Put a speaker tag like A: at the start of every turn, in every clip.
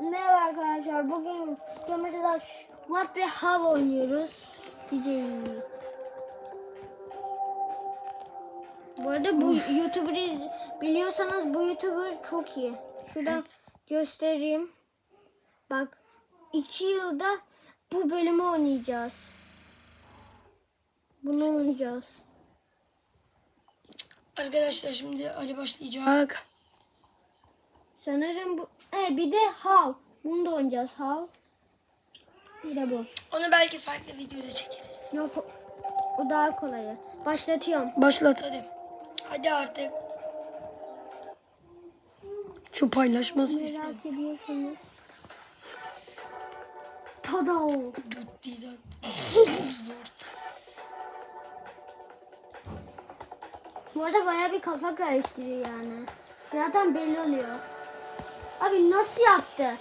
A: Merhaba arkadaşlar. Bugün Yamacı'da What ve How oynuyoruz. Diyeceğim. Bu arada bu YouTuber'ı iz- biliyorsanız bu YouTuber çok iyi. Şuradan
B: Evet.
A: göstereyim. Bak iki yılda bu bölümü oynayacağız. Bunu oynayacağız.
B: Arkadaşlar şimdi Ali başlayacak.
A: Sanırım bu. E bir de How. Bunu da oynayacağız. How. Bir de bu.
B: Onu belki farklı videoda çekeriz.
A: Yok o, o daha kolayı. Başlatıyorum.
B: Başlat hadi. Hadi artık. Şu paylaşma sesini.
A: Merak ediyorsunuz.
B: Dut didan. Zort.
A: Bu arada baya bir kafa karıştırıyor yani. Zaten belli oluyor. Abi nasıl yaptı?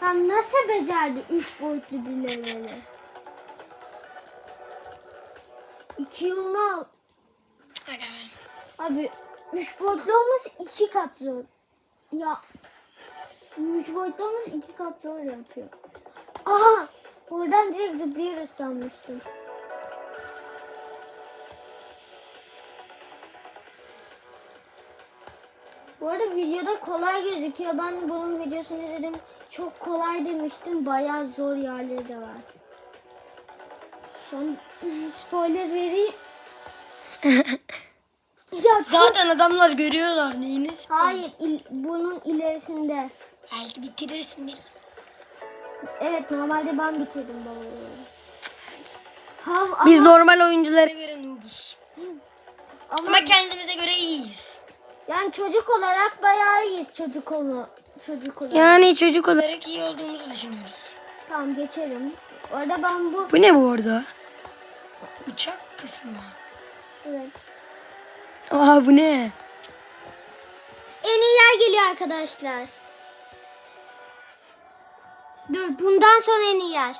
A: Ha nasıl becerdi üç boyutlu bir leveli? İki yılına al-. Abi üç boyutlu olması iki kat zor. Ya üç boyutlu olması iki kat zor yapıyor. Aha! Oradan direkt zıplıyoruz sanmıştım. Bu arada videoda kolay gözüküyor. Ben bunun videosunu izledim. Çok kolay demiştim. Bayağı zor yerleri de var. Son spoiler vereyim. ya
B: Zaten adamlar görüyorlar neyiniz?
A: Hayır, il- bunun ilerisinde.
B: Belki bitirirsin bir.
A: Evet, normalde ben bitirdim baba. Hav ama,
B: Biz normal oyunculara göre noobuz.
A: ama
B: Ama kendimize göre iyiyiz.
A: Yani çocuk olarak bayağı iyiyiz çocuk onu çocuk olarak.
B: Yani çocuk olarak iyi olduğumuzu düşünüyoruz.
A: Tamam geçerim. Orada ben bu
B: Bu ne bu arada? Uçak kısmı mı?
A: evet.
B: Aa bu ne?
A: En iyi yer geliyor arkadaşlar. Dur bundan sonra en iyi yer.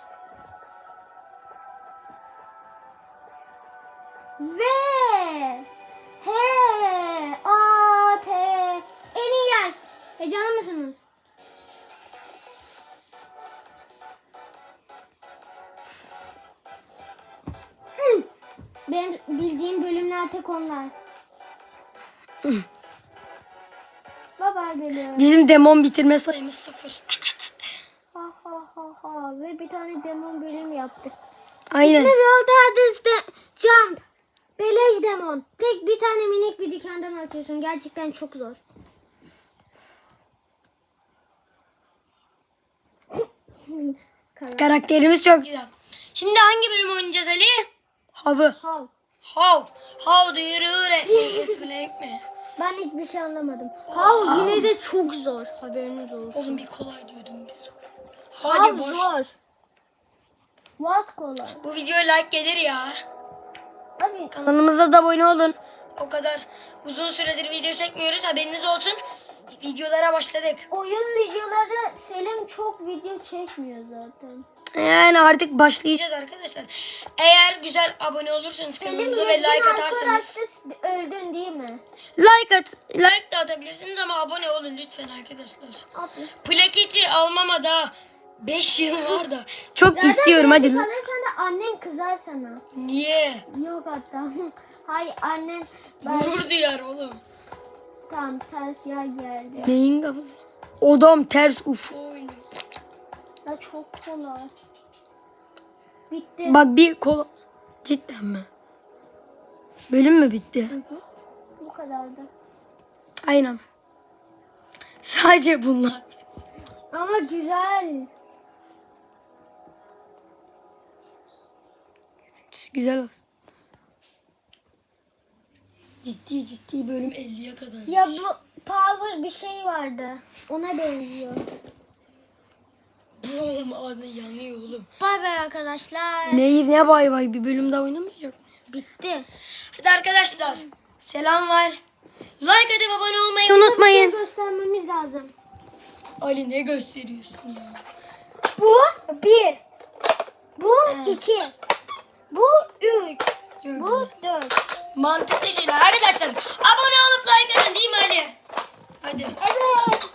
A: Ve Heyecanlı mısınız? Ben bildiğim bölümler tek onlar. Bye bölüm.
B: Bizim demon bitirme sayımız sıfır.
A: Ha ha ha ha ve bir tane demon bölüm yaptık.
B: Aynen.
A: Roll Hardest de Jump. Beleş demon. Tek bir tane minik bir dikenden atıyorsun. Gerçekten çok zor.
B: Karakterimiz çok güzel. Şimdi hangi bölüm oynayacağız Ali? Havı.
A: Hav.
B: How? How do you read explain me?
A: Ben hiçbir şey anlamadım. Hav yine de çok zor. Haberiniz olsun.
B: Oğlum bir kolay diyordum bir zor.
A: Hav
B: Hadi boş.
A: zor. What kolay.
B: Bu videoya like gelir ya.
A: Abi
B: Kanalımıza da abone olun. O kadar uzun süredir video çekmiyoruz haberiniz olsun. Videolara başladık.
A: oyun videoları Selim çok video çekmiyor zaten.
B: Yani artık başlayacağız arkadaşlar. Eğer güzel abone olursanız kanalımıza ve like atarsanız.
A: öldün değil mi?
B: Like at, like de atabilirsiniz ama abone olun lütfen arkadaşlar.
A: Atmış.
B: Plaketi almama daha 5 yıl var da. Çok istiyorum
A: Zaten
B: hadi.
A: kredi kalırsan da annen kızar sana.
B: Niye?
A: Yok hatta. Hayır annen ben
B: Gurur duyar oğlum.
A: Tam ters yer geldi.
B: Neyin kafası? Odam ters UFO.
A: Ya çok kolay. Bitti.
B: Bak bir kol... Cidden mi? Bölüm mü bitti?
A: Hı hı. Bu kadardı.
B: Aynen. Sadece bunlar.
A: Ama güzel.
B: Güzel olsun. Ciddi ciddi bölüm 50'ye kadar.
A: Ya bu power bir şey vardı. Ona benziyor.
B: Oğlum adı yanıyor oğlum.
A: Bay bay arkadaşlar.
B: Ne, ne bay bay bir bölüm daha oynamayacak mı?
A: Bitti.
B: Hadi arkadaşlar. Selam var. Like atıp abone olmayı unutmayın.
A: Bir şey göstermemiz lazım.
B: Ali ne gösteriyorsun ya?
A: Bu bir. Bu iki. Bu üç.
B: Çok
A: Bu dört.
B: Mantıklı şeyler. Arkadaşlar abone olup like atın değil mi? Hadi.
A: Evet.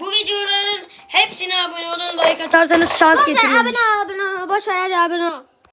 B: Bu videoların Hepsine abone olun. Like atarsanız şans getiriyormuş.
A: abone ol abone ol. Boş ver hadi abone ol.